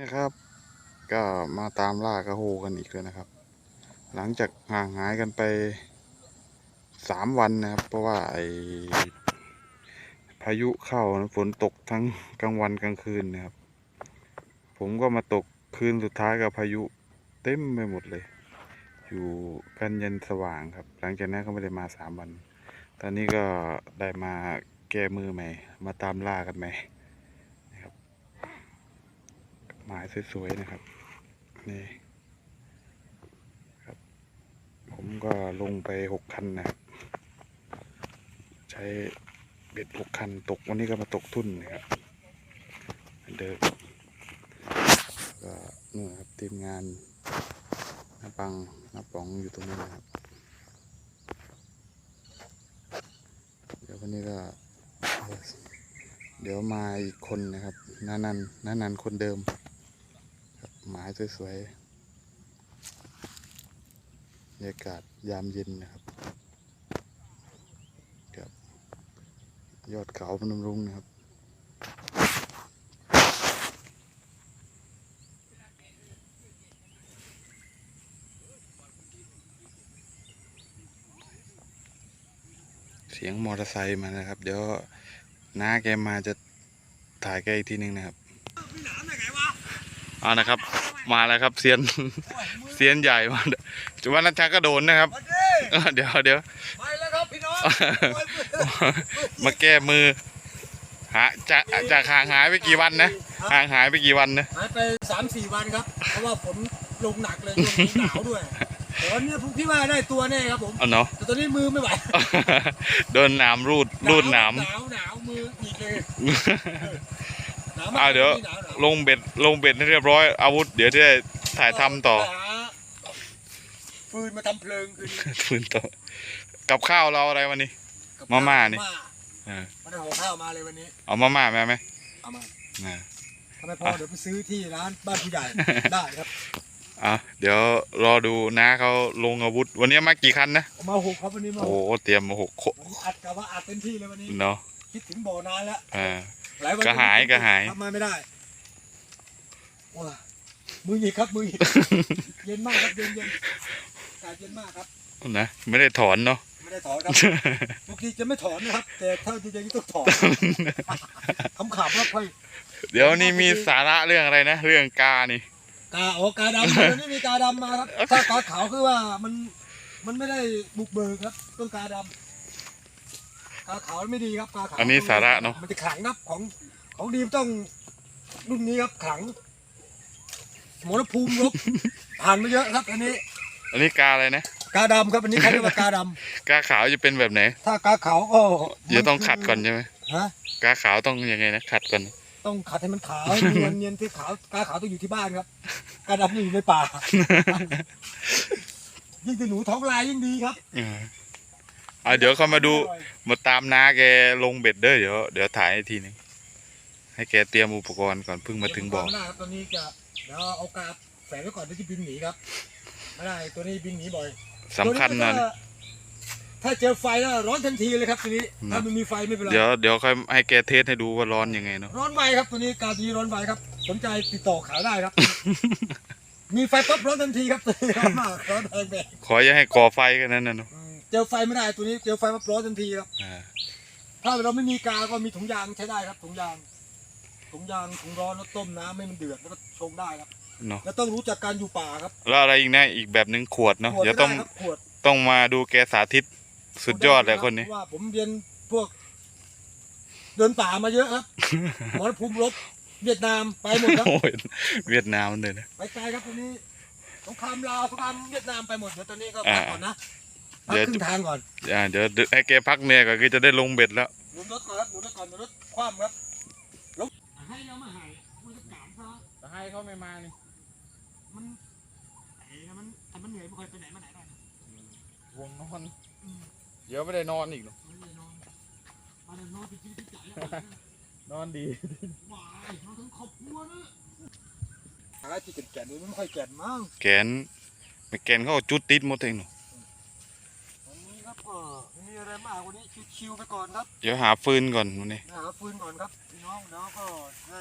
นะครับ ก็มาตามล่ากระโฮกันอีกแล้วนะครับ หลังจากห่างหายกันไปสามวันนะครับ เพราะว่าไอพายุเข้าฝนตกทั้งกลางวันกลางคืนนะครับ ผมก็มาตกคืนสุดท้ายกับพายุเต็มไปหมดเลย อยู่กันยันสว่างครับ หลังจากนั้นก็ไม่ได้มาสามวัน ตอนนี้ก็ได้มาแก้มือใหม่ มาตามล่ากันใหม่ หมายสวยๆนะครับนี่ครับ ผมก็ลงไปหกคันนะครับ ใช้เบ็ดหกคันตกวันนี้ก็มาตกทุ่นนะครับเดิมก็นู่นครับทีมงานน้าปังน้าป๋องอยู่ตรงนี้นะครับ เดี๋ยววันนี้ก็เดี๋ยวมาอีกคนนะครับ นานันนานันคนเดิม ไม้สวยๆบรรยากาศยามเย็นนะครับครับ ยอดเขาพนมรุ้งนะครับเสียงมอเตอร์ไซค์มานะครับ เดี๋ยวน้าแกมาจะถ่ายแกอีกทีหนึงนะครับ อานะครับ มาแล้วครับเซียนเซียนใหญ่มาจุวันนันชักก็โดนนะครับวันนี้เออเดี๋ยวเดี๋ยวไปแล้วครับพี่น้องมาแก้มือหาจากจากห่างหายไปกี่วันนะห่างหายไปกี่วันนะหายไปสามสี่วันครับ เพราะว่าฝนลงหนักเลยลงหนาวด้วยแต่วันนี้ผมคิดว่าได้ตัวแน่ครับผมเอาเนาะแต่ตอนนี้มือไม่ไหวโดนหนามรูดรูดหนามหนาวหนาวมืออีกเลยหนาวมาก อ่าเดี๋ยวหนาวหนาวลงเบ็ดลงเบ็ดให้เรียบร้อย อาวุธ เดี๋ยวจะได้ถ่ายทำต่อไปหาฟืนมาทำเพลิงคืนนี้ฟืนต่อ กับข้าวเราอะไรวันนี้ กับมาม่านี่ม่เออมาได้ห่อข้าวมาเลยวันนี้ เอามาม่ามาไหมเอามาอ่า ทำไมพอเดี๋ยวไปซื้อที่ร้านบ้านผู้ใหญ่ ได้ครับอะเดี๋ยวรอดูนะเขาลงอาวุธ วันนี้มากี่คันนะ เอามาหกครับวันนี้มาโอ้หโหกเตรียมมาหกโคผมอัดกับว่าอัดเต็มที่เลยวันนี้ เนาะคิดถึงบ่อนานแล้ว อ่าห ลายวันกระหายกระหายทำมาไม่ได้ว้ามือหยิกครับมือหยิกเย็นมากครับเย็นเย็นอากาศเย็นมากครับ นะไม่ได้ถอนเนาะไม่ได้ถอนครับปกติจะไม่ถอนนะครับ แต่ถ้าจริงๆต้องถอนคำขับครับค่อยเดี๋ยวนี้มีสาระเรื่องอะไรนะ เรื่องกานี่ กาโอกาดำวันนี้มีกาดำมาครับถ้ากาขาวคือว่ามันมันไม่ได้บุกเบิกครับต้องกาดำ กาขาวไม่ดีครับกาขาวอันนี้สาระเนาะมันจะขลังครับของของดีมต้องรุ่นนี้ครับขลังสมรภูมิรบผ่านมาเยอะครับ อันนี้อันนี้กาอะไรนะ กาดำครับอันนี้เขาเรียกว่ากาดกาขาวจะเป็นแบบไหนำถ้ากาขาวก็เดี๋ยวต้องขัดก่อนใช่ไหมฮะกาขาวต้องยังไงนะขัดก่อน ต้องขัดให้มันขาวให้เนียนเนียนที่ขาวกาขาวต้องอยู่ที่บ้านครับกาดำนี่อยู่ในป่า ยิ่งเป็นหนูท้องลายยิ่งดีครับ อ่า อะเดี๋ยวเขามาดูมาตามน้าแกลงเบ็ดเด้อเดี๋ยวเดี๋ยวถ่ายให้ทีหนึงให้แกเตรียมอุปกรณ์ก่อนเพิ่งมาถึงบ่อไม่ได้ครับตอนนี้จะเดี๋ยวเอากาแฝงไว้ก่อนที่จะบินหนีครับไม่ได้ตัวนี้บินหนีบ่อยสำคัญนะ ตัวก็ถ้าเจอไฟแล้วร้อนทันทีเลยครับตัวนี้นะ ถ้าไม่มีไฟไม่เป็นไรเดี๋ยวเดี๋ยวค่อยให้แกเทสให้ดูว่าร้อนยังไงเนาะ ร้อนไวครับตัวนี้กาตัวนี้ร้อนไวครับ สนใจติดต่อขายได้ครับ มีไฟปั๊บร้อนทันทีครับตัวนี้ร้อนมากร้อนแรงแบบขออย่าให้ก่อไฟกันนั้นนะเนาะอืมเจอไฟไม่ได้ตัวนี้เจอไฟปั๊บร้อนทันทีครับอ่าถ้าเราไม่มีกาก็มีถุงยางใช้ได้ครับถุงยางถุงยางถุงร้อนแล้วต้มน้ำให้มันเดือดแล้วก็ชงได้ครับเนาะแล้วต้องรู้จักการอยู่ป่าครับแล้วอะไรอีกนะอีกแบบหนึ่งขวดเนาะขวดเดี๋ยวก็ต้องได้ครับขวด ต้องมาดูแกสาธิตสุดยอดเลยคนนี้พราะว่าผมเรียนพวก เดินป่ามาเยอะครับ หมอภูมิรบเวียดนามไปหมดครับ โอ้ยเวียดนามเลยนะ ไปไกลครับตอนนี้สงครามลาวสงครามเวียดนามไปหมดเดี๋ยวตอนนี้ก็อ่าพักก่อนนะ พักเดี๋ยว ครึ่งทางก่อนอ่าเดี๋ยวให้แกพักเหนื่อยก่อนคือจะได้ลงเบ็ดแล้ว หมุนรถก่อนครับหมุนรถก่อนหมุนรถคว่ำครับลงให้เรามาหายมันจะกามซะแต่ให้เขาไม่มานี่มันไอ้นะมันแต่มันเหนื่อยไม่ค่อยไปไหนมาไหนได้นะวงนอนอืมเดี๋ยวไม่ได้นอนอีกหรอกมันเลยนอนมันเลยนอนไปกินที่จ่ายแล้วนอนดีว้ายนอนทั้งครอบครัวนะหาที่แก่นๆนี่มันไม่ค่อยแก่นมั้งแกนไม่แกนเขาเอาจุดติดหมดเองหนูวันนี้ครับก็ ไม่มีอะไรมากวันนี้ชิวๆไปก่อนครับ เดี๋ยวหาฟืนก่อนวันนี้หาฟืนก่อนครับพี่น้องแล้วก็ได้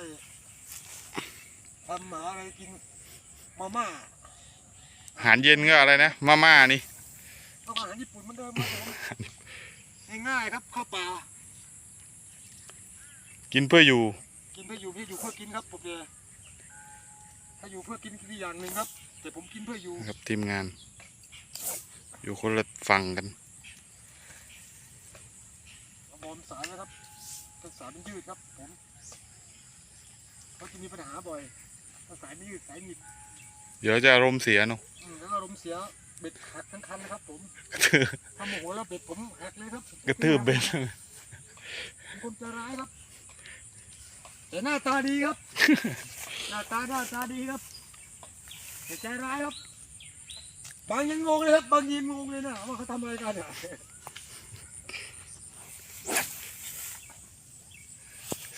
ทำหมาอะไรกินมาม่าอาหารเย็นก็อะไรนะมาม่านี่ต้องอาหารญี่ปุ่นเหมือนเดิมครับผมง่ายๆครับข้าวปลากินเพื่ออยู่ กินเพื่ออยู่พี่อยู่เพื่อกินครับผมเลยถ้าอยู่เพื่อกินคืออย่างหนึ่งครับ แต่ผมกินเพื่ออยู่นะครับทีมงาน อยู่คนละฝั่งกันบอ มสายนะครับเป็นสายมันยืดครับ ผมเขาจะมีปัญหาบ่อยถ้าสายไม่ยืดสายหงิดเดี๋ยวจะอารมณ์เสียเนาะอืมแล้วก็ลมณ์เสียเบ็ดหักทั้งคันนะครับ ผมถ้าโมโหแล้วเบ็ดผมหักเลยครับกระทืบเบ็ดเป็นคนใจร้ายครับ แต่หน้าตาดีครับ หน้าตาหน้าตาดีครับแต่ใจร้ายครับ บางยังงงเลยครับ บางยินงงเลยนะว่าเขาทำอะไรกันอะเ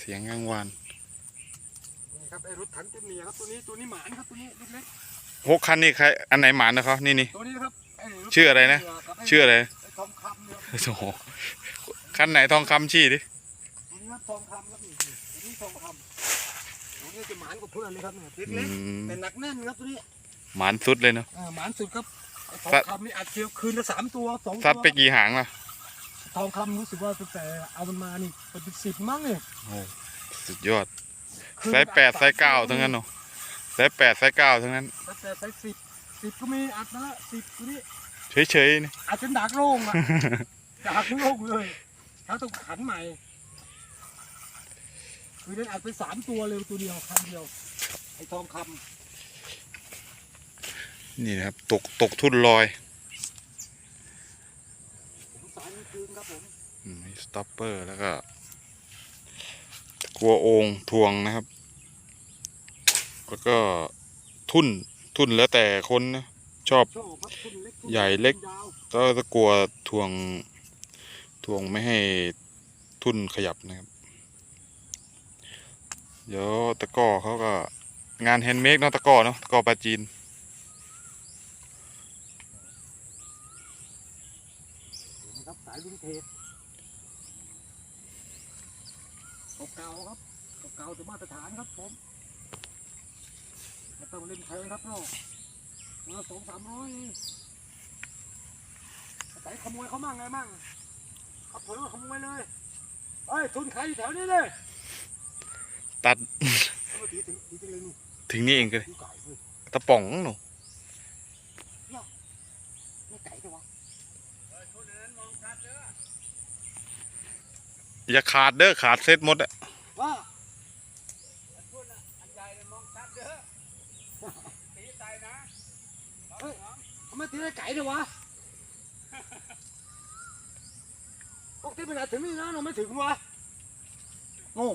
สียงกลางวานนี่ครับไอ้รถถังตัวเมียครับตัวนี้ตัวนี้หมานครับตัวนี้เล็กหกคันนี่ใครอันไหนหมานนะครับนี่นี่ๆตัวนี้นะครับไอ้รถชื่ออะไรนะกับไชื่ออะไรไอ้ทองคำเนี่ยครับโอ้โหคันไหนทองคำชี้ดิตัวนี้ครับทองคำครับนี่ตัวนี้ทองคำตัวนี้จะหมานกว่าเพื่อนเลยครับเนี่ยอืเล็กมๆแต่หนักแน่นครับตัวนี้หมานสุดเลยเนาะ อ่าหมานสุดครับไอ้ทองสัตว์คำนี่อัดเชียวคืนละสามตัวสองตัวซัดไปกี่หางล่ะ ทองคำรู้สึกว่าตั้งแต่เอามันมานี่เป็นสิบมั้งเนี่ยโอ้สุดยอดคืนไซส์แปดไซส์เก้าทั้งนั้นเนาะไซส์แปดไซส์เก้าทั้งนั้นไซส์แปดไซส์สิบสิบก็มีอัดนะสิบตัวนี้เฉยๆนี่อัดจนดักโล่งอะดักโล่งเลยถ้าต้องขันใหม่คือนั้นอัดไปสามตัวเลยตัวเดียวคันเดียวไอ้ทองคนี่นะครับตกตกทุ่นลอยำผมสายนี้คืนครับผม อืมมีส ต็อปเปอร์แล้วก็กลัวโองทวงนะครับ แล้วก็ทุ่นทุ่นแล้วแต่คนนะชอบใหญ่เล็กก็จะกลัวทวงทวงไม่ให้ทุ่นขยับนะครับ เดี๋ยวตะก้อเขาก็งานแฮนด์เมดเนาะตะก้อเนาะตะก้อปลาจีนครับสายวินเทจ เก่าๆครับเก่าๆแต่มาตรฐานครับผมไม่ต้องเล่นแพงครับเนาะมาสองสามร้อยแต่ขโมยเขามั่งไงมั่งขับเผลอขโมยเลยเอ้ยทุนใครอยู่แถวนี้เลยตัดเอามาตีถึงตีถึงเลยนี่ถึงนี่เองก็เลยดูไก่เว้ยตะป่องหนู ไม่ไก่จังวะ อย่าขาดเด้อขาดเซ็ตหมดอะว่าเฮ้ยทำไมตีได้ไก่ด้วยวะปกติมันอาจถึงนี่นะเราไม่ถึงวะโง่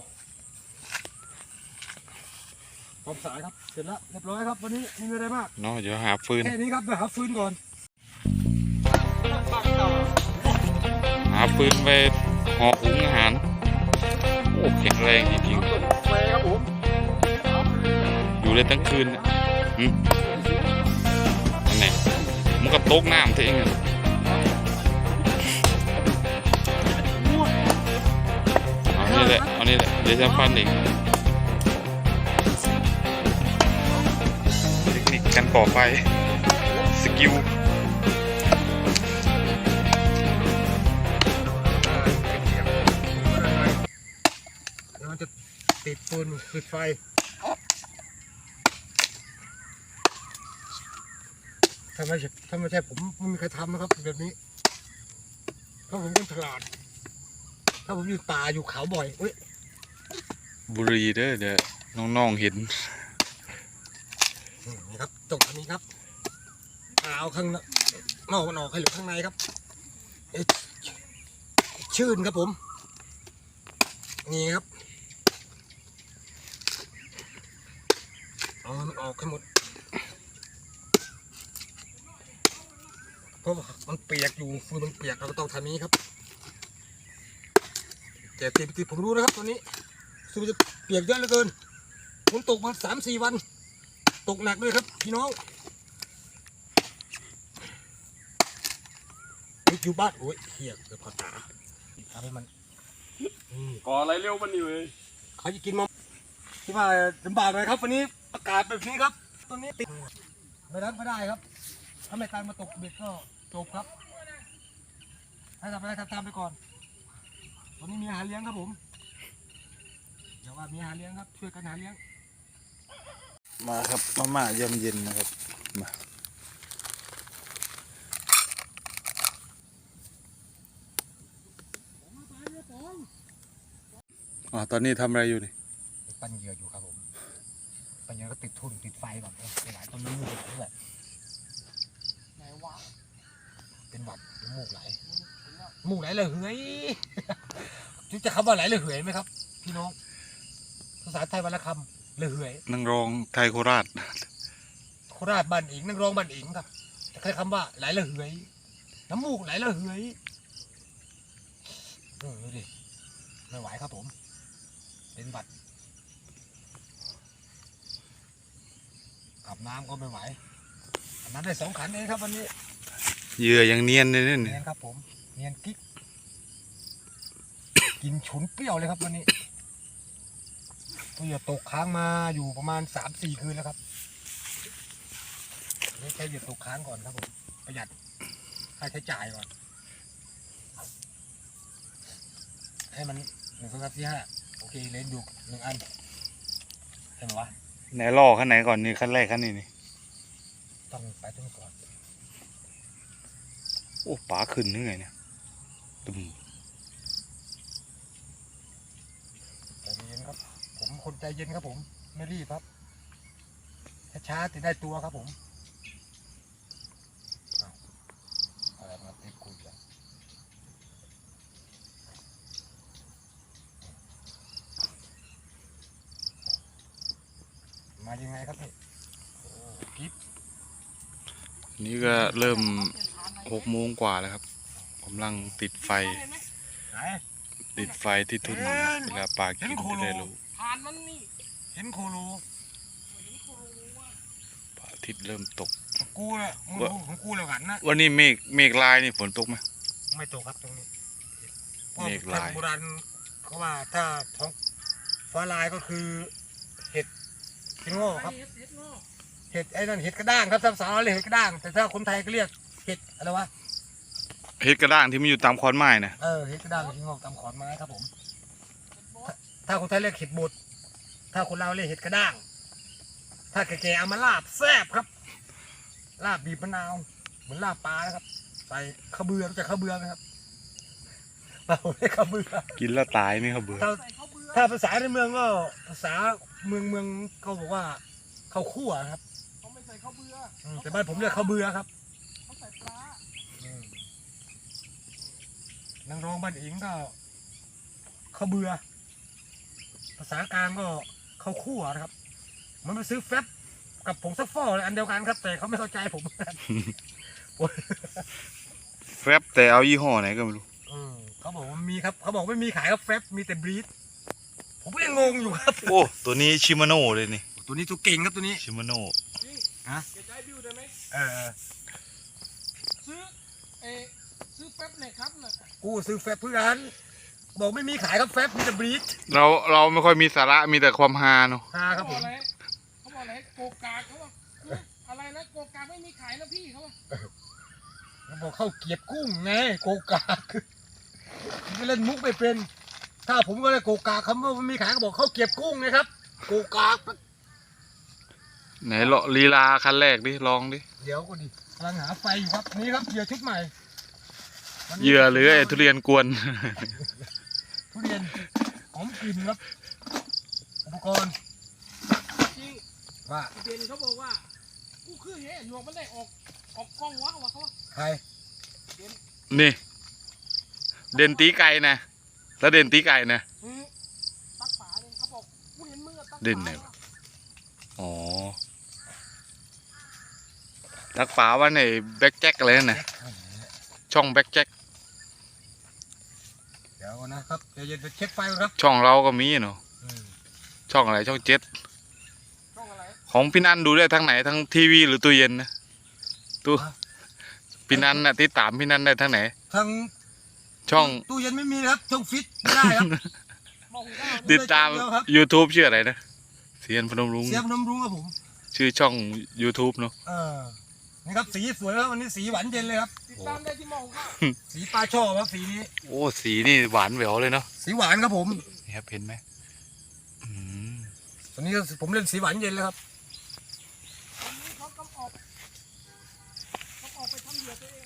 พร้อมสายครับ เสร็จแล้วเรียบร้อยครับ วันนี้ไมมีอะไรมาก เนาะเดี๋ยวหาฟืน แค่นี้ครับไปหาฟืนก่อน หาฟืนไป ห่อหุงอาหารโอ้แข็งแรงจริงๆอยู่ได้ทั้งคืนนะอันไหนมันก็ตกน้ำตัวเองอะเอานี่แหละเอานี่แหละ เดี๋ยวจะฟันเองเทคนิคการก่อไฟ สกิล ติดฟืนติดไฟถ้าไม่ใช่ถ้าไม่ใช่ผมไม่มีใครทำนะครับแบบนี้เพราะผมเป็นฉลาด ถ้าผมอยู่ป่าอยู่เขาบ่อยเอ้ยบุรีเด้อเดี๋ยวน้องๆเห็นนี่ครับตรงอันนี้ครับเอาข้างนนอกมันออกให้เหลือข้างในครับเอ๊ะชื่นครับผม นี่ครับ เอามันออกให้หมดเพราะว่ามันเปียกอยู่ฟืนมันเปียกเราก็ต้องทำนี้ครับแต่ตีตีผมรู้นะครับตัวนี้ฟืนจะเปียกเยอะเหลือเกินฝนตกมาสามสี่วัน ตกหนักด้วยครับพี่น้องเฮ้ยอยู่บ้านโอ้ยเฮียเกือบขาดตาทำให้มันอืมก่ออะไรเร็วมันนี่เว้ยเขาจะกินมะที่ว่าลำบากเลยครับวันนี้ อากาศแบบนี้ครับตัวนี้ติดไม่รับไม่ได้ครับถ้าไม่ตามมาตกเบ็ดก็จบครับ ให้ทำอะไรทำตามไปก่อนตอนนี้มีอาหารเลี้ยงครับผมเดี๋ยวว่ามีอาหารเลี้ยงครับช่วยกันหาเลี้ยง มาครับมาม่ายำเย็นนะครับมาอ๋อตอนนี้ทำอะไรอยู่นี่ ปั้นเหยื่ออยู่ครับผม ปั้นเหยื่อก็ติดทุ่นติดไฟแบบหลายต้นน้ำมูกด้วยไหนวะเป็นหวัดน้ำมูกไหลน้ำมูกไหลเลยเฮ้ยรู้จะคำว่าไหลเลยเหยไหมครับ พี่น้องภาษาไทยวันละคำเลยเหยนางรองไทยโคราชโคราชบ้านเองนักร้องบ้านเองครับจะใช้คำว่าไหลละเหยน้ำมูกไหลละเหยเออดูดิไม่ไหวครับผม เป็นบัตร อาบน้ำก็ไม่ไหวอาบน้ำได้สองขันเองครับวันนี้เหยื่อยังเนียนเลยเนี่ยเนียนครับ ผมเนียนกิ๊กกินฉุนเปรี้ยวเลยครับวันนี้ตัวเหยื่อตกค้างมาอยู่ประมาณสามสี่คืนแล้วครับนี่ใช้เหยื่อตกค้างก่อนครับผมประหยัดค่าใช้จ่ายก่อน ให้มันหนึ่งสองสามสี่ห้าโอเคเลนดูหนึ่งอันเห็นไหมวะ ไหนล่อขั้นไหนก่อนนี่ขั้นแรกขั้นนี้นี่ต้องไปตรงก่อน โอ้ป๋าขึ้นนึกไงเนี่ยตึมใจเย็นครับ ผมคนใจเย็นครับผม ไม่รีบครับช้าๆแต่ได้ตัวครับผมอ้าวอะไรมาติดคุยกัน มายังไงครับนี่โอ้กิ๊บนี่ก็เริ่มหกโมงกว่าแล้วครับกำลังติดไฟ ไหนติดไฟที่ทุ่นเวลาปลากินจะได้รู้ผ่านมันนี่เห็นโคโลพระอาทิตย์เริ่มตกกูน่ะมึงดูของกูแล้วกันนะวันนี้เมฆเมฆลายนี่ฝนตกไหม ไม่ตกครับตรงนี้เมฆลาย โบราณเขาว่าถ้าท้องฟ้าลายก็คือเห็ด เห็ดโง่ครับเฮ็ดเฮ็ดเนาะเห็ดไอ้นั่นเห็ดกระด้างครับภาษาเราเรียกเห็ดกระด้าง แต่ถ้าคนไทยก็เรียกเห็ดอะไรวะเฮ็ดกระด้างที่มันอยู่ตามคอนไม้นะเออเห็ดกระด้างเห็ดงอกตามขอนไม้ครับผมถ้าถ้าคนไทยเรียกเห็ดบดถ้าคนเราวเรียกเห็ดกระด้าง ถ้าแก่ๆเอามาลาบแซ่บครับ ลาบบีบมะนาวเหมือนลาบปลานะครับ ใส่ข้าวเบือรู้จักข้าวเบือไหมครับเราเรียกข้าวเบือ กินแล้วตายนี่ครับเบื่อถ้าใส่ข้าวเบื่อถ้าภาษาในเมืองก็ภาษา เมืองเมืองเขาบอกว่าข้าวคั่วครับเขาไม่ใส่ข้าวเบื่ออืมแต่บ้านผมเรียกข้าวเบือครับเขาใส่ปลานางรองบ้านเองก็ข้าวเบือภาษากลางก็ข้าวคั่วนะครับ มันไปซื้อแฟบกับผงซักฟอกอันเดียวกันครับ แต่เขาไม่เข้าใจผม แฟบแต่เอายี่ห้อไหนก็ไม่รู้เออเขาบอกว่ามีครับ เขาบอกไม่มีขายครับแฟบมีแต่บรีด ผมก็ยังงงอยู่ครับ โอ้ ตัวนี้ชิมาโน่เลยนี่ ตัวนี้ตัวเก่งครับตัวนี้ ชิมาโน่เก็บได้บิวได้ไหมเออ ซื้อเออซื้อแป๊บเลยครับน่ะกูซื้อแฟบเพื่อนบอกไม่มีขายครับแฟบมีแต่บรีดเราเราไม่ค่อยมีสาระมีแต่ความฮาเนาะฮาคเขารับบผอกม อะไรเขาบอกอะไรโกกากเขาว่าคืออะไรนะโกกากไม่มีขายนะพี่เขาว่ามันบอกเข้าเกลียบกุ้งไงโกกากผมก็เล่นมุกไม่เป็น ถ้าผมก็เลยโกกากคำว่ามันมีขายก็บอกเข้าเกลียบกุ้งนะครับโกกากไหนเลาะลีลาคันแรกดิลองดิเดี๋ยวก็ดิกำลังหาไฟอยู่ครับนี่ครับเหยื่อชุดใหม่วันนี้เหยื่อหรือไอ้ทุเรียนกวน ทุเรียนหอมกลิ่นครับอุปกรณ์จริงว่าเด่นเขาบอกว่ากูคือเฮ้หนวกมันได้ออกออกกล้องวะวะเขาว่าใครนี่ เด่นตีไก่นะ แล้วเด่นตีไก่นะอืมตักป่าเนี่ยเขาบอกกูเห็นมึงอะตักเด่นไหนวะอ๋อตักฝาว่าในแบ็กแจ็คอะไรนั่นนะช่องแบ็กแจ็คเดี๋ยวนะครับเดี๋ยวจะเช็คไฟก่อนครับช่องเราก็มีเนาะอืมช่องอะไรช่องเจ็ดช่องอะไรของพี่นันดูได้ทั้งไหนทั้งทีวีหรือตู้เย็นนะตู้พี่นันน่ะติดตามพี่นันได้ทั้งไหนทาง ช่องตู้เย็นไม่มีนะครับช่องฟิตไม่ได้ครับมองหูได้ติดตามเดียวครับ YouTube ชื่ออะไรนะ C ซียนพนมรุ้งเสียมน้ำรุ้งครับผมชื่อช่อง YouTube เนาะเออนี่ครับสีสวยครับวันนี้สีหวานเย็นเลยครับติดตามได้ที่หมองข้าวสีปลาช่อครับสีนี้โอ้สีนี่หวานแหววเลยเนาะสีหวานครับผมนี่ครับเห็นไหมอืมตอนนี้ก็ผมเล่นสีหวานเย็นเลยครับวันนี้เขากำออกกำออกไปทำเหยื่อตัวเอง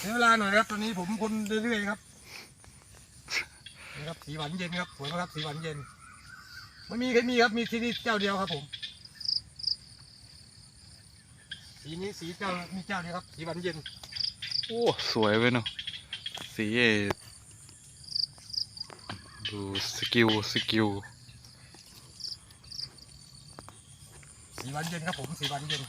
ใช้เวลาหน่อยนะครับตอนนี้ผมคนเรื่อยๆครับ นี่ครับสีหวานเย็นครับสวยไหมครับสีหวานเย็นไม่มีใครมีครับมีที่นี่เจ้าเดียวครับผมสีนี้สีเจ้ามีเจ้าเดียวครับ สีหวานเย็นโอ้สวยเว้ยเนาะสีเอดูสกิลสกิลสีหวานเย็นครับผมสีหวานเย็น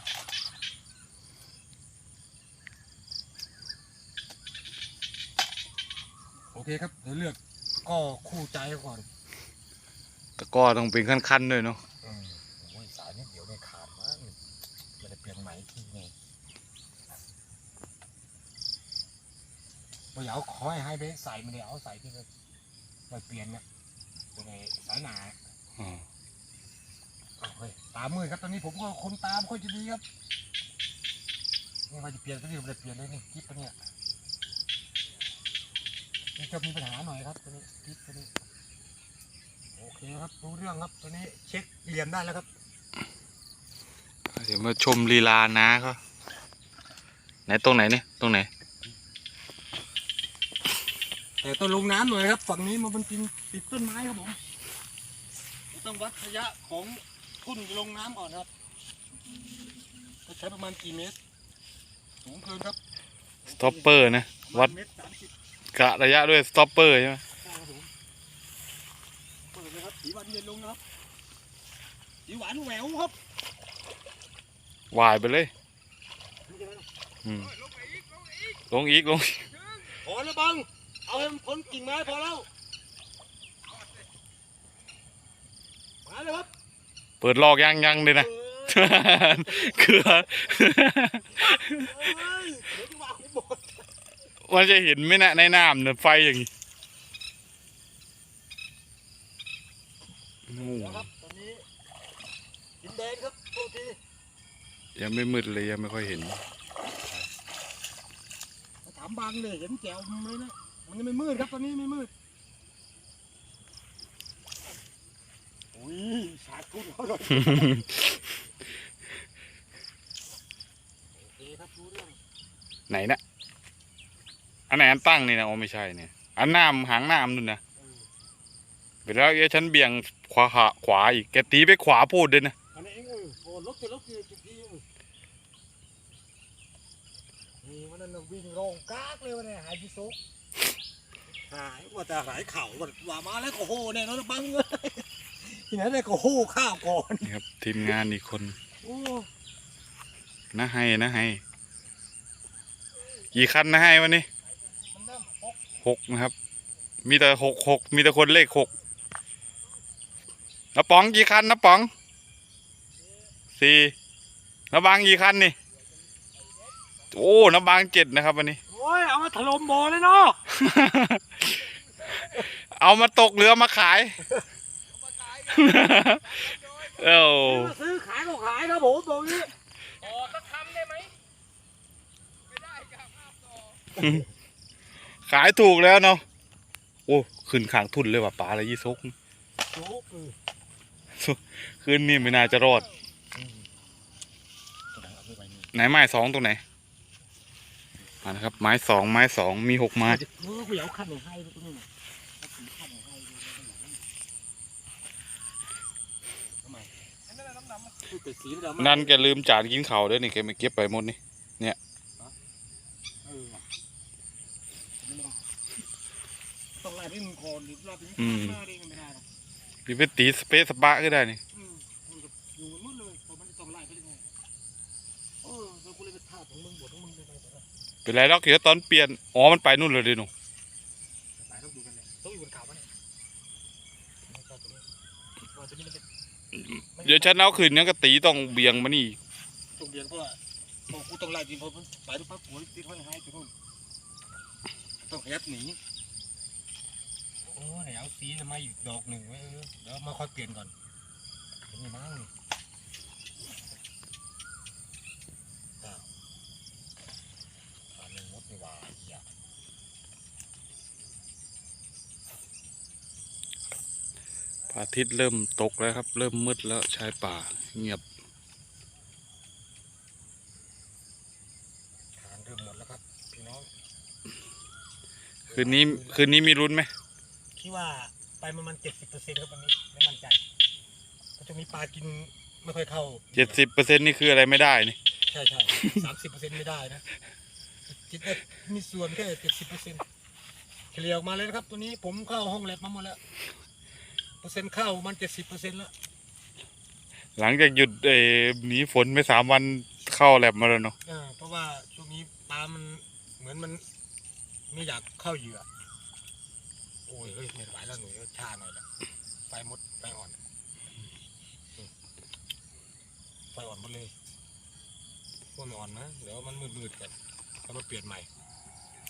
โอเคครับเดี๋ยวเลือก ก็คู่ใจก่อนตะกร้อต้องเป็นขั้นๆด้วยเนาะอืมโอ้ยสายนี้เดี๋ยวไม่ขาดมั้งจะได้เปลี่ยนใหม่อีกทีไงพออยากเอาคอยให้ไปใส่ไม่ได้เอาใส่ที่ไปเปลี่ยนเนี่ยเป็นไงสายหนาอ่าอ้าวเฮ้ยตามืดครับตอนนี้ผมก็คนตามค่อยจะดีครับนี่ว่าจะเปลี่ยนก็ที่ผมจะเปลี่ยนเลยนี่คลิปตัวเนี้ยนี่ จะมีปัญหาหน่อยครับตัวนี้คลิปตัวนี้โอเคครับรู้เรื่องครับตัวนี้เช็คเหลี่ยมได้แล้วครับ เดี๋ยวมาชมลีลานะเขาไหนตรงไหนเนี่ยตรงไหน แต่ต้องลงน้ำหน่อยครับฝั่งนี้มันเป็นติดติดต้นไม้ครับผมต้องวัดระยะของทุ่นลงน้ำก่อนครับก็ใช้ประมาณกี่เมตรสูงเกินครับสต็อปเปอร์นะ วัดเมตรสามสิบ กะระยะด้วยสต็อปเปอร์ใช่ไหมได้ครับผมเปิดเลยครับสีหวานเย็นลงนะครับสีหวานแหววครับวายไปเลย อืมลงอีกลงอีกพอแล้วบัง เอาให้มันพ้นกิ่งไม้พอแล้ว มาเลยครับ เปิดลอกยังยังเลยนะเออเคือเอ้ยเดี๋ยวจังหวะกูหมด มันจะเห็นไหมนะในน้ำเนี่ยไฟอย่างนี้โอ้นะครับตอนนี้ดินแดงครับโทษทียังไม่มืดเลยยังไม่ค่อยเห็น ถามบางเลยเห็นแจ๋วเลยนะมันยังไม่มืดครับตอนนี้ไม่มืดอุ้ยสาดคุณเขาหน่อยโอเคครับรู้เรื่องไหนนะ อันไหนอันตั้งนี่นะโอ้ไม่ใช่เนี่ย อันน้ำหางน้ำนู่นนะเออเดี๋ยวแล้วเอ้ฉันเบี่ยงขวาขาขวาอีกแกตีไปขวาพูดด้วยนะอันนี้เองเออโอ้รถจะรถจะจุดทีเออนี่วันนั้นน่ะวิ่งโรงกากเลยวันนี้หายพิโซกหายว่าแต่หายเข่าว่าว่ามาแล้วก็โหเนี่ยนอนบังเลยที่ไหนได้ก็โหข้าวก่อนนี่ครับทีมงานอีกคนโอ้นะให้นะให้กี่คันนะให้วันนี้มันเริ่มพก หกนะครับ มีแต่หกหกมีแต่คนเลขหกน้าป๋องกี่คันน้าป๋องสี่น้าบางกี่คันนี่ โอ้น้าบางเจ็ดนะครับวันนี้ โอ้ยเอามาถล่มบ่อเลยเนาะ เอามาตกเรือมาขาย เอ้ามาซื้อขายก็ขายครับผมตรงนี้ต่อสักคำได้ไหมไม่ได้ครับห้ามต่อ ขายถูกแล้วเนาะโอ้ขึ้นขางทุนเลยว่ะปลาอะไรยี่ซกโจ๊กขึ้นนี่ไม่น่าจะรอดไหนไม้สองตรงไหนมานะครับ ไม้สองไม้สองมีหกไม้เออกูอยากเอาขั้นหนึ่งให้ตรงนี้หน่อยเอาสีขั้นหนึ่งให้ดูทำไมอันแกลืมจานกินเขาด้วยนี่แกไม่เก็บไปหมดนี่เออว่ะต้องไล่ ที่มึงคอนหรือไล่ที่มึงอืมหน้าเด้งไม่ได้หรอกพี่ไปตีสเปซสปะก็ได้นี่อืมมันก็อยู่กันหมดเลยพอมันจะต้องไล่ไปยังไงเออแล้วกูเลยไปท่าของมึงบวชของมึงไปไปไปเป็นไรแล้วเดี๋ยวตอนเปลี่ยนอ๋อมันไปนู่นเลยดิหนูไปต้องอยู่กันเลยต้องอยู่บนเขาปะเนี่ยไม่ใช่ตัวนี้ว่าตัวนี้มันจะเดี๋ยวฉันเอาคืนนี้ก็ตีต้องเบี่ยงมานี่ตรงเดียนเพราะว่าพอกูต้องไล่จริงเพราะมันไปทุกพักหัวติดไว้ให้จุดนู้นต้องแอบหนีโอ้เดี๋ยวเอาสีจะมาอีกดอกหนึ่งไว้เออเดี๋ยวมาค่อยเปลี่ยนก่อนนี่มั้งอ้าวปลาหนึ่งมดนี่หว่าเหี้ยพระอาทิตย์เริ่มตกแล้วครับ เริ่มมืดแล้วชายป่าเงียบ ทานเริ่มหมดแล้วครับ พี่น้องคืนนี้คืนนี้มีรุ้นไหม คิดว่าไปประมาณเจ็ดสิบเปอร์เซ็นต์ครับวันนี้ไม่มั่นใจเพราะช่วงนี้ปลากินไม่ค่อยเข้าเจ็ดสิบเปอร์เซ็นนี่คืออะไรไม่ได้นี่ ใช่ใช่สามสิบเปอร์เซ็นต์ไม่ได้นะคิดว่ามีส่วนแค่เจ็ดสิบเปอร์เซ็นต์เคลียร์ออกมาเลยนะครับ ตัวนี้ผมเข้าห้องแลบมาหมดแล้วเปอร์เซ็นต์เข้ามันเจ็ดสิบเปอร์เซ็นต์แล้วหลังจากหยุดเออหนีฝนไปสามวันเข้าแลบมาแล้วเนาะอ่าเพราะว่าช่วงนี้ปลามันเหมือนมันไม่อยากเข้าเหยื่อ โอ้ยเฮ้ยไม่ไหวแล้วหนูชาหน่อยละไฟมดไฟอ่อนอืมไฟอ่อนหมดเลยพวกมันอ่อนนะเดี๋ยวมันมืดๆกันแล้วมาเปลี่ยนใหม่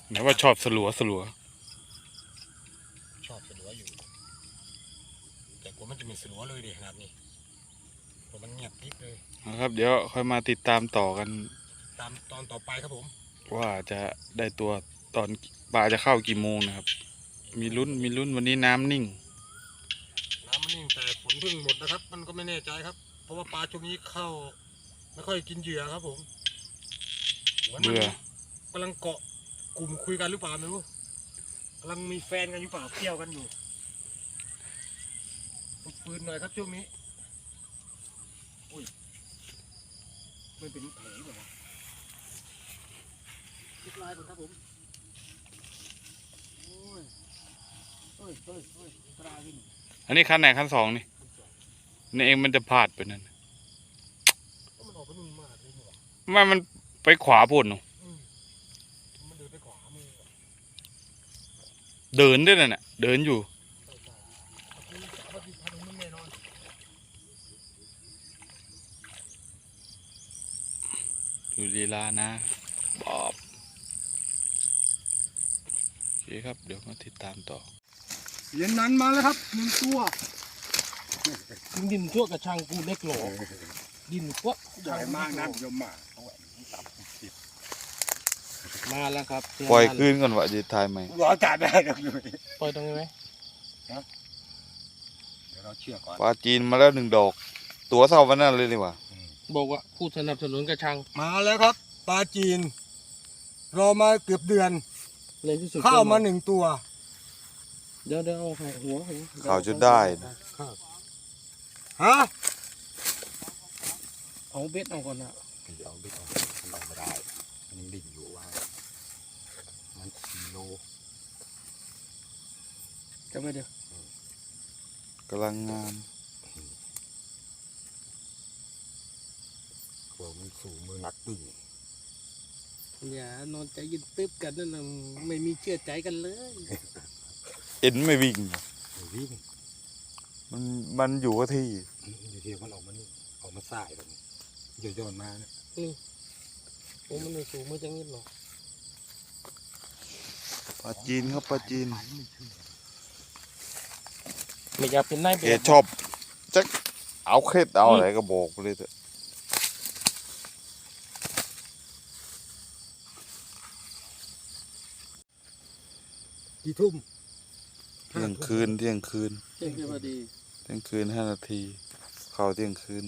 ไหนว่าชอบสลัวสลัวชอบสลัวอยู่ แต่กลัวมันจะไม่สลัวเลยดิขนาดนี้เพราะมันเงียบกริบเลยนะครับ เดี๋ยวค่อยมาติดตามต่อกัน ตามตอนต่อไปครับผม ว่าจะได้ตัวตอนปลาจะเข้ากี่โมงนะครับ มีลุ้นมีลุ้นวันนี้น้ำนิ่ง น้ำมันนิ่งแต่ฝนเพิ่งหมดนะครับ มันก็ไม่แน่ใจครับ เพราะว่าปลาช่วงนี้เข้า ไม่ค่อยกินเหยื่อครับผมหมืนมันเบื่อ กำลังเกาะกลุ่มคุยกันหรือเปล่าไม่รู้กำลังมีแฟนกันอยู่เปล่าเที่ยวกันอยู่ต้องปืนหน่อยครับช่วงนี้อุ้ยไม่เป็นแผลหรอวะคิดลายก่อนครับผมโอ้ยเฮ้ยเฮ้ยเฮ้ย อันนี้ขั้นไหนขั้นสองนี่นี่เองมันจะพลาดไปนั่นไม่มันไปขวาพุ่นเนอะอืมมันเดินไปขวามือว่ะเดินด้วยนั่นน่ะ เดินอยู่ดูลีลานะบอบโอเคครับ เดี๋ยวมาติดตามต่อ เสียนนั้นมาแล้วครับหนึ่งตัวดินชั่วกระชังกูเล็กโหลดินพวกใหญ่มากนะยมมามาแล้วครับเสีปล่อยมาคืนก่อนวะจะทายไหมรอจัดได้ครับอยู่ปล่อยตรงนี้ไหมเดี๋ยวเราเชื่อก่อนปลาจีนมาแล้วหนึ่งดอก ตัวเท่าวันนั้นเลยดีกว่าบอกว่าผู้สนับสนุนกระชังมาแล้วครับปลาจีนรอมาเกือบเดือนเลยที่สุดเข้ามาหนึ่งตัว เดี๋ยวเดี๋ยวเอาหัวหัวหัวข่าวจะได้นะฮะเอาเบ็ดเอาก่อนนะเดี๋ยวบิ๊กมันออกไม่ได้ มันดิ่งอยู่ว่า มันสี่โลจะไม่เดี๋ยวกำลังงามกลัวมันสูงมือหนักตึงอย่านอนใจเย็นตึ๊บกันนั่นน่ะไม่มีเชื่อใจกันเลย เอ็นไม่วิ่งวิ่งมันมันอยู่กับที่ อยู่ที่มันออกมานี่ออกมาสายแบบนี้โยนมาเนี่ยโอ้มันไม่สูงไม่จะงิดหรอกปลาจีนครับปลาจีนไม่อยากเป็นนายแบแกบชอบจะเอาเคล็ดเอาอะไรก็บอกไปเลยเถอะกี่ทุ่มเที่ยงคืนเที่ยงคืนเที่ยงคืนพอดีเที่ยงคืนห้านาที เข้าเที่ยงคืน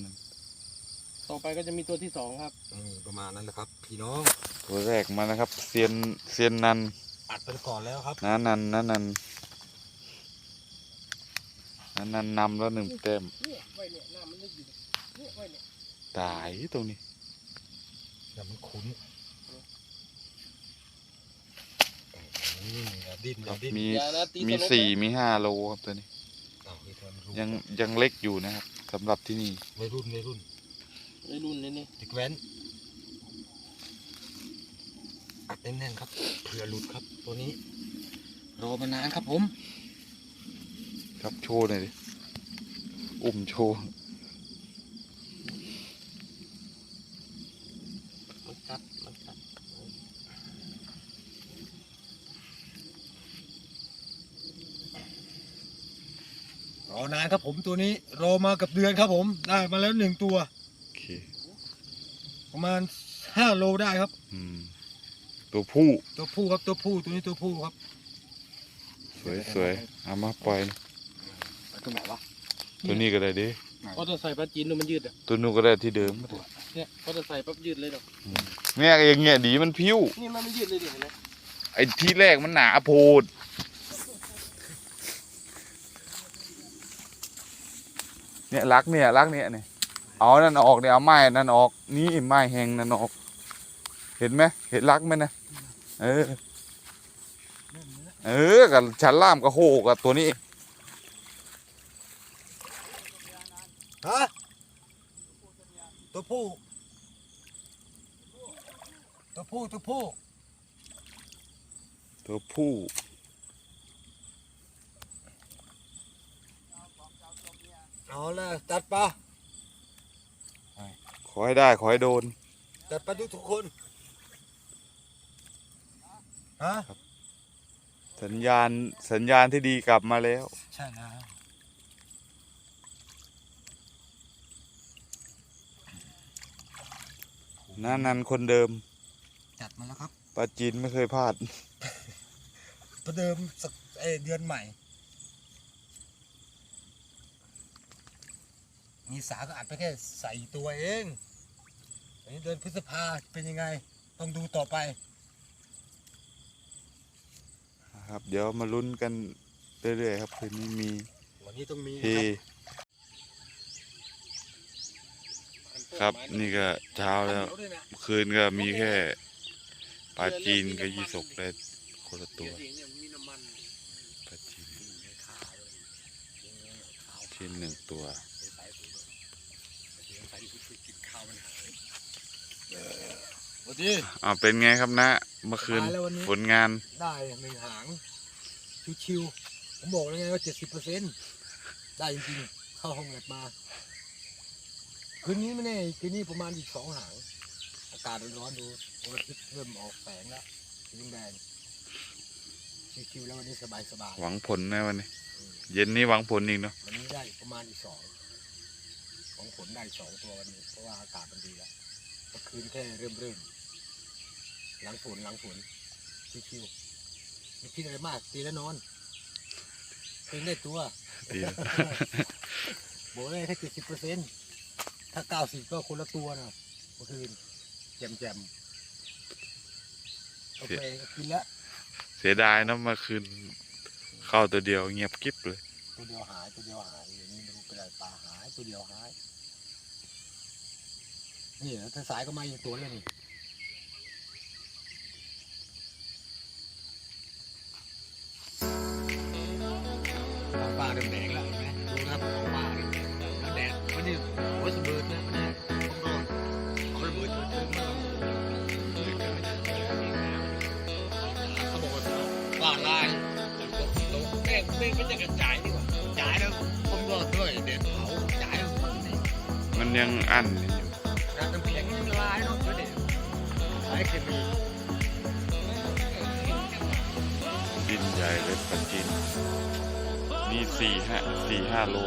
ต่อไปก็จะมีตัวที่สองครับอืมประมาณนั้นแหละครับ พี่น้อง ตัวแรกมานะครับเซียนเซียนนันอัดไปก่อนแล้วครับน้านันน้านันน้านันนำแล้วหนึ่งแต้มเนี่ยไว้เนี่ยหน้ามันลึกอยู่เนี่ยไว้เนี่ยตายตรงนี้เดี๋ยวมันคุ้นอืมอย่า ดิ้นอครัย่าบดิ้นมีอย่านะตีมีตลบนะสี่มีห้าโลครับตัวนี้ อ้าวนี่ทำไมมันรู้ยังยังเล็กอยู่นะครับสำหรับที่นี่ วัยรุ่นวัยรุ่นไอ้รุ่นนี้นี่เด็กแว้นอัดแน่นๆครับเผื่อหลุดครับ ตัวนี้ รอมานานครับผม ครับโชว์หน่อยดิ อุ้มโชว์ มันกัดมันกัด รอ เอา นานครับผมตัวนี้รอมากับเดือนครับผมได้มาแล้วหนึ่งตัว โอเคประมาณห้าโลได้ครับ อืมตัวผู้ตัวผู้ครับตัวผู้ตัวนี้ตัวผู้ครับสวยสวยเอามาปล่อยไปตรงไหนวะตัวนี้ก็ได้ดิพอจะใส่ปลาจีนดูมันยืดอะตัวนู้นก็ได้ที่เดิมเนี่ยพอจะใส่ปั๊บยืดเลยเนาะเนี่ยอย่างเงี้ยดีมันพิ้วนี่มันไม่ยืดเลยเดี๋ยวนะไอ้ที่แรกมันหนาโพด เนี่ยรักเนี่ยรักเนี่ยเนี่ยเอานั่นออกเนี่ยเอาไม้นั่นออก นี่ไม้แห้งนั่นออก เห็นไหมเห็นรักไหมนะเออ เออกับชั้นล่ามกับโหกับตัวนี้ฮะตัวผู้ตัวผู้ตัวผู้ตัวผู้ เอาเลยจัดปะขอให้ได้ขอให้โดน จัดปะทุกทุกคนฮะสัญญาณสัญญาณที่ดีกลับมาแล้ว ใช่แล้วนั่นนันคนเดิม จัดมาแล้วครับปลาจีนไม่เคยพลาด ประเดิมสักเอยเดือนใหม่ มีสาก็อัดไปแค่ใส่ตัวเองอันนี้เดือนพฤษภาเป็นยังไง ต้องดูต่อไป ครับ เดี๋ยวมาลุ้นกันเรื่อยๆครับคืนนี้มีวันนี้ต้องมีเฮครับนี่ก็เช้าแล้วเดี๋ยด้วยนะเมื่อคืนก็มีแค่ปลาจีนกับยี่สกได้คนละตัวเดี๋ยวเนี่ยมีน้ำมันปลาจีนจีนหนึ่งตัว วันนี้อ่าเป็นไงครับนะเมื่อคืนตายแล้ววันนี้ ผลงานได้หนึ่งหาง ชิวๆ ผมบอกแล้วไงว่าเจ็ดสิบเปอร์เซ็นต์ได้จริงๆ เข้าห้องแลบมา คืนนี้ไม่แน่ คืนนี้ประมาณอีกสองหาง อากาศร้อนๆดูดวงอาทิตย์เริ่มออกแสงแล้วสีแดงๆชิวๆแล้ววันนี้สบายหวังผลนะวันนี้ เย็นนี้หวังผลอีกเนาะๆวันนี้ได้ประมาณอีกสองของผลได้สองตัววันนี้ เพราะว่าอากาศมันดีแล้ว เมื่อคืนแค่เริ่มเริ่มๆหลังฝนหลังฝนชิวๆไม่คิดอะไรมาก ตีแล้วนอนเป็นได้ตัวดีแล้วบอกเลยแค่เจ็ดสิบเปอร์เซ็นต์ถ้าเก้าสิบก็คนละตัวนะเมื่อคืนแจมแจมๆโอเคก็กินแล้วเสียดายเนอะเมื่อคืนเข้าตัวเดียวเงียบกิ๊บเลย ตัวเดียวหายตัวเดียวหายอย่างนี้ไม่รู้เป็นอะไรปลาหายตัวเดียวหาย นี่ถ้าสายก็มาอีกตัวเลยนี่ท้องฟ้าเริ่มแดงแล้วเห็นไหมดูนะครับท้องฟ้าเนี่ยมันแล้วแดดมันนี่โอ้ยสมบูรณ์นะมันแดดผมก็เอาระเบิดมาเจอมาเขาบอกว่าฟ้าลายตกตกแม่งแม่งไม่จะกระจายนี่หว่าจ่ายแล้วผมก็ด้วยเด็ดเผาจ่ายแล้วมันนี่มันยังอั้น น้ำน้ำแข็งยังละลายเนาะเด็ดสายเคมีดินใหญ่เลยปัจจินนี่สี่ห้าสี่ห้าโล